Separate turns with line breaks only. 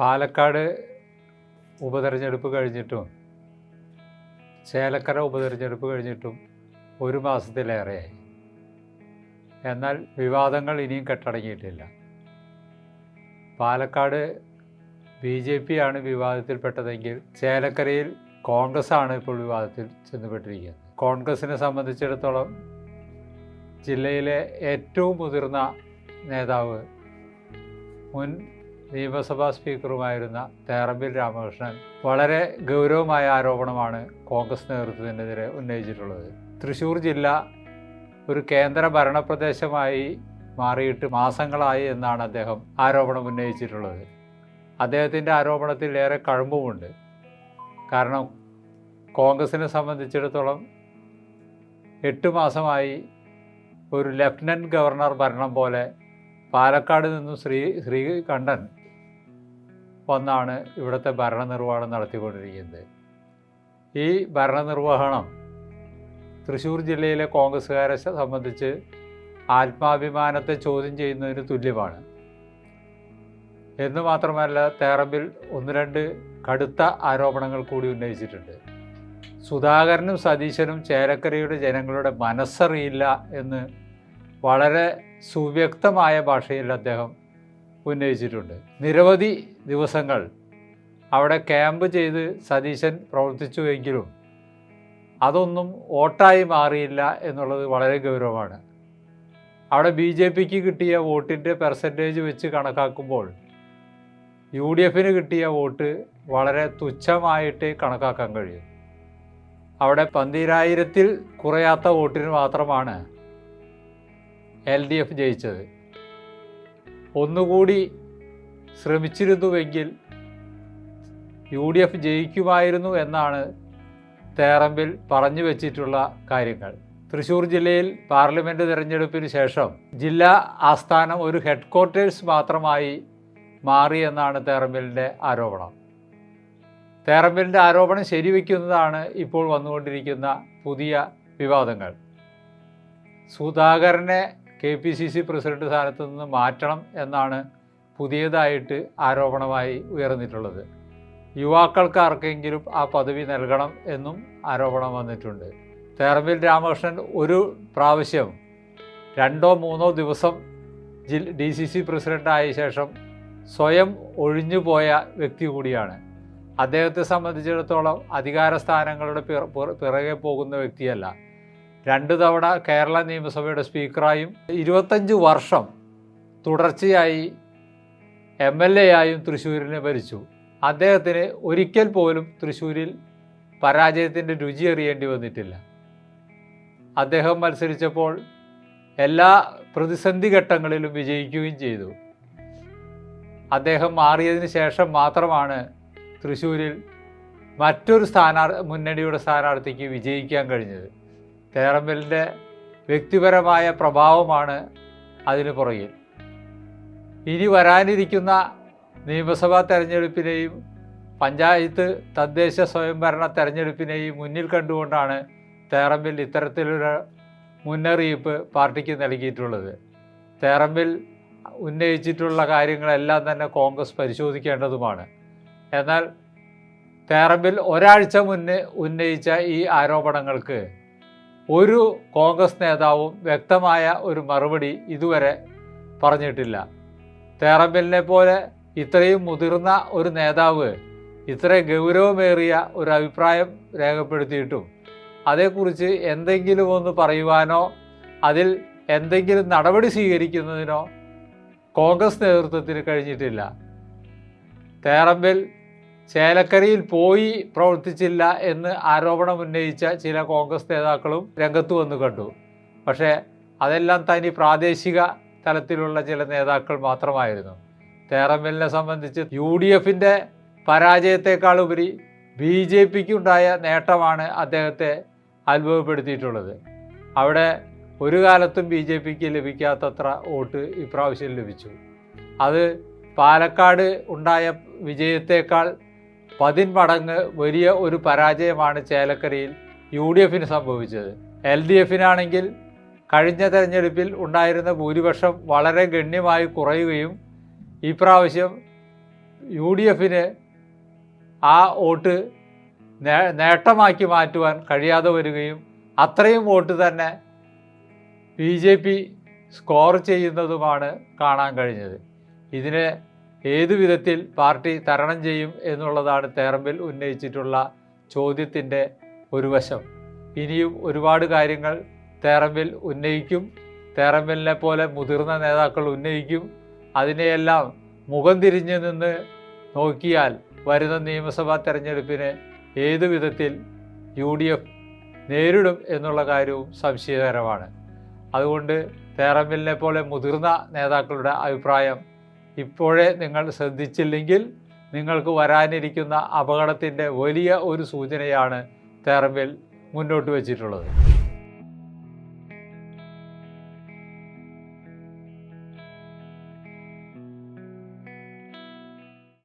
പാലക്കാട് ഉപതെരഞ്ഞെടുപ്പ് കഴിഞ്ഞിട്ടും ചേലക്കര ഉപതെരഞ്ഞെടുപ്പ് കഴിഞ്ഞിട്ടും ഒരു മാസത്തിലേറെയായി. എന്നാൽ വിവാദങ്ങൾ ഇനിയും കെട്ടടങ്ങിയിട്ടില്ല. പാലക്കാട് ബി ജെ പി ആണ് വിവാദത്തിൽപ്പെട്ടതെങ്കിൽ ചേലക്കരയിൽ കോൺഗ്രസ് ആണ് ഇപ്പോൾ വിവാദത്തിൽ ചെന്നുപെട്ടിരിക്കുന്നത്. കോൺഗ്രസിനെ സംബന്ധിച്ചിടത്തോളം ജില്ലയിലെ ഏറ്റവും മുതിർന്ന നേതാവ് മുൻ നിയമസഭാ സ്പീക്കറുമായിരുന്ന തേറമ്പിൽ രാമകൃഷ്ണൻ വളരെ ഗൗരവമായ ആരോപണമാണ് കോൺഗ്രസ് നേതൃത്വത്തിനെതിരെ ഉന്നയിച്ചിട്ടുള്ളത്. തൃശ്ശൂർ ജില്ല ഒരു കേന്ദ്ര ഭരണപ്രദേശമായി മാറിയിട്ട് മാസങ്ങളായി എന്നാണ് അദ്ദേഹം ആരോപണം ഉന്നയിച്ചിട്ടുള്ളത്. അദ്ദേഹത്തിന്റെ ആരോപണത്തിൽ ഏറെ കഴമ്പുമുണ്ട്. കാരണം കോൺഗ്രസിനെ സംബന്ധിച്ചിടത്തോളം എട്ട് മാസമായി ഒരു ലഫ്റ്റനന്റ് ഗവർണർ ഭരണം പോലെ പാലക്കാട് നിന്നും ശ്രീ ശ്രീകണ്ഠൻ വന്നാണ് ഇവിടുത്തെ ഭരണനിർവഹണം നടത്തിക്കൊണ്ടിരിക്കുന്നത്. ഈ ഭരണനിർവഹണം തൃശ്ശൂർ ജില്ലയിലെ കോൺഗ്രസ്സുകാരെ സംബന്ധിച്ച് ആത്മാഭിമാനത്തെ ചോദ്യം ചെയ്യുന്നതിന് തുല്യമാണ്. എന്ന് മാത്രമല്ല തേറമ്പിൽ ഒന്ന് രണ്ട് കടുത്ത ആരോപണങ്ങൾ കൂടി ഉന്നയിച്ചിട്ടുണ്ട്. സുധാകരനും സതീശനും ചേരക്കരയുടെ ജനങ്ങളുടെ മനസ്സറിയില്ല എന്ന് വളരെ സുവ്യക്തമായ ഭാഷയിൽ അദ്ദേഹം ഉന്നയിച്ചിട്ടുണ്ട്. നിരവധി ദിവസങ്ങൾ അവിടെ ക്യാമ്പ് ചെയ്ത് സതീശൻ പ്രവർത്തിച്ചുവെങ്കിലും അതൊന്നും വോട്ടായി മാറിയില്ല എന്നുള്ളത് വളരെ ഗൗരവമാണ്. അവിടെ ബി ജെ പിക്ക് കിട്ടിയ വോട്ടിന്റെ പെർസെന്റേജ് വെച്ച് കണക്കാക്കുമ്പോൾ യു ഡി എഫിന് കിട്ടിയ വോട്ട് വളരെ തുച്ഛമായിട്ട് കണക്കാക്കാൻ കഴിയും. അവിടെ പന്തിരായിരത്തിൽ കുറയാത്ത വോട്ടിന് മാത്രമാണ് എൽ ഡി എഫ് ജയിച്ചത്. ഒന്നുകൂടി ശ്രമിച്ചിരുന്നുവെങ്കിൽ യു ഡി എഫ് ജയിക്കുമായിരുന്നു എന്നാണ് തേറമ്പിൽ പറഞ്ഞു വച്ചിട്ടുള്ള കാര്യങ്ങൾ. തൃശൂർ ജില്ലയിൽ പാർലമെന്റ് തിരഞ്ഞെടുപ്പിന് ശേഷം ജില്ലാ ആസ്ഥാനം ഒരു ഹെഡ് ക്വാർട്ടേഴ്സ് മാത്രമായി മാറിയെന്നാണ് തേറമ്പിലിന്റെ ആരോപണം. തേറമ്പിലിന്റെ ആരോപണം ശരിവെക്കുന്നതാണ് ഇപ്പോൾ വന്നുകൊണ്ടിരിക്കുന്ന പുതിയ വിവാദങ്ങൾ. സുധാകരനെ K P C C president സ്ഥാനത്ത് നിന്ന് മാറ്റണം എന്നാണ് പുതിയതായിട്ട് ആരോപണമായി ഉയർന്നിട്ടുള്ളത്. യുവാക്കൾക്ക് ആർക്കെങ്കിലും ആ പദവി നൽകണം എന്നും ആരോപണം വന്നിട്ടുണ്ട്. തേർമിൽ രാമകൃഷ്ണൻ ഒരു പ്രാവശ്യം രണ്ടോ മൂന്നോ ദിവസം ജിൽ ഡി സി സി പ്രസിഡന്റായ ശേഷം സ്വയം ഒഴിഞ്ഞു പോയ വ്യക്തി കൂടിയാണ്. അദ്ദേഹത്തെ സംബന്ധിച്ചിടത്തോളം അധികാര സ്ഥാനങ്ങളുടെ പിറ പിറ- പിറകെ പോകുന്ന വ്യക്തിയല്ല. രണ്ട് തവണ കേരള നിയമസഭയുടെ സ്പീക്കറായും ഇരുപത്തഞ്ച് വർഷം തുടർച്ചയായി എം എൽ എ ആയും തൃശ്ശൂരിനെ ഭരിച്ചു. അദ്ദേഹത്തിന് ഒരിക്കൽ പോലും തൃശ്ശൂരിൽ പരാജയത്തിന്റെ രുചി അറിയേണ്ടി വന്നിട്ടില്ല. അദ്ദേഹം മത്സരിച്ചപ്പോൾ എല്ലാ പ്രതിസന്ധി ഘട്ടങ്ങളിലും വിജയിക്കുകയും ചെയ്തു. അദ്ദേഹം മാറിയതിന് ശേഷം മാത്രമാണ് തൃശ്ശൂരിൽ മറ്റൊരു സ്ഥാനാർ മുന്നണിയുടെ സ്ഥാനാർത്ഥിക്ക് വിജയിക്കാൻ കഴിഞ്ഞത്. തേറമ്പലിന്റെ വ്യക്തിപരമായ പ്രഭാവമാണ് അതിന് പുറകിൽ. ഇനി വരാനിരിക്കുന്ന നിയമസഭാ തെരഞ്ഞെടുപ്പിനെയും പഞ്ചായത്ത് തദ്ദേശ സ്വയംഭരണ തെരഞ്ഞെടുപ്പിനെയും മുന്നിൽ കണ്ടുകൊണ്ടാണ് തേറമ്പിൽ ഇത്തരത്തിലൊരു മുന്നറിയിപ്പ് പാർട്ടിക്ക് നൽകിയിട്ടുള്ളത്. തേറമ്പിൽ ഉന്നയിച്ചിട്ടുള്ള കാര്യങ്ങളെല്ലാം തന്നെ കോൺഗ്രസ് പരിശോധിക്കേണ്ടതുമാണ്. എന്നാൽ തേറമ്പിൽ ഒരാഴ്ച മുന്നേ ഉന്നയിച്ച ഈ ആരോപണങ്ങൾക്ക് ഒരു കോൺഗ്രസ് നേതാവും വ്യക്തമായ ഒരു മറുപടി ഇതുവരെ പറഞ്ഞിട്ടില്ല. തേറമ്പലിനെ പോലെ ഇത്രയും മുതിർന്ന ഒരു നേതാവ് ഇത്ര ഗൗരവമേറിയ ഒരു അഭിപ്രായം രേഖപ്പെടുത്തിയിട്ടും അതേക്കുറിച്ച് എന്തെങ്കിലും ഒന്ന് പറയുവാനോ അതിൽ എന്തെങ്കിലും നടപടി സ്വീകരിക്കുന്നതിനോ കോൺഗ്രസ് നേതൃത്വത്തിന് കഴിഞ്ഞിട്ടില്ല. തേറമ്പിൽ ചേലക്കരയിൽ പോയി പ്രവർത്തിച്ചില്ല എന്ന് ആരോപണം ഉന്നയിച്ച ചില കോൺഗ്രസ് നേതാക്കളും രംഗത്ത് വന്നു കണ്ടു. പക്ഷേ അതെല്ലാം തനി പ്രാദേശിക തലത്തിലുള്ള ചില നേതാക്കൾ മാത്രമായിരുന്നു. തേറമ്മലിനെ സംബന്ധിച്ച് യു ഡി എഫിന്റെ പരാജയത്തെക്കാൾ ഉപരി ബി ജെ പിക്ക് ഉണ്ടായ നേട്ടമാണ് അദ്ദേഹത്തെ അത്ഭുതപ്പെടുത്തിയിട്ടുള്ളത്. അവിടെ ഒരു കാലത്തും ബി ജെ പിക്ക് ലഭിക്കാത്തത്ര വോട്ട് ഇപ്രാവശ്യം ലഭിച്ചു. അത് പാലക്കാട് ഉണ്ടായ വിജയത്തേക്കാൾ പതിന്മടങ്ങ് വലിയ ഒരു പരാജയമാണ് ചേലക്കരയിൽ യു ഡി എഫിന് സംഭവിച്ചത്. എൽ ഡി എഫിനാണെങ്കിൽ കഴിഞ്ഞ തെരഞ്ഞെടുപ്പിൽ ഉണ്ടായിരുന്ന ഭൂരിപക്ഷം വളരെ ഗണ്യമായി കുറയുകയും ഈ പ്രാവശ്യം യു ഡി എഫിന് ആ വോട്ട് നേട്ടമാക്കി മാറ്റുവാൻ കഴിയാതെ വരികയും അത്രയും വോട്ട് തന്നെ ബി ജെ പി സ്കോർ ചെയ്യുന്നതുമാണ് കാണാൻ കഴിഞ്ഞത്. ഇതിനെ ഏതു വിധത്തിൽ പാർട്ടി തരണം ചെയ്യും എന്നുള്ളതാണ് തേറമ്പിൽ ഉന്നയിച്ചിട്ടുള്ള ചോദ്യത്തിന്റെ ഒരു വശം. ഇനിയും ഒരുപാട് കാര്യങ്ങൾ തേറമ്പിൽ ഉന്നയിക്കും. തേറമ്പിലിനെ പോലെ മുതിർന്ന നേതാക്കൾ ഉന്നയിക്കും. അതിനെയെല്ലാം മുഖം തിരിഞ്ഞു നിന്ന് നോക്കിയാൽ വരുന്ന നിയമസഭാ തെരഞ്ഞെടുപ്പിന് ഏതു വിധത്തിൽ യു ഡി എഫ് നേരിടും എന്നുള്ള കാര്യവും സംശയകരമാണ്. അതുകൊണ്ട് തേറമ്പിലിനെ പോലെ മുതിർന്ന നേതാക്കളുടെ അഭിപ്രായം ഇപ്പോഴേ നിങ്ങൾ ശ്രദ്ധിച്ചില്ലെങ്കിൽ നിങ്ങൾക്ക് വരാനിരിക്കുന്ന അപകടത്തിന്റെ വലിയ ഒരു സൂചനയാണ് തെറമ്പിൽ മുന്നോട്ട് വച്ചിട്ടുള്ളത്.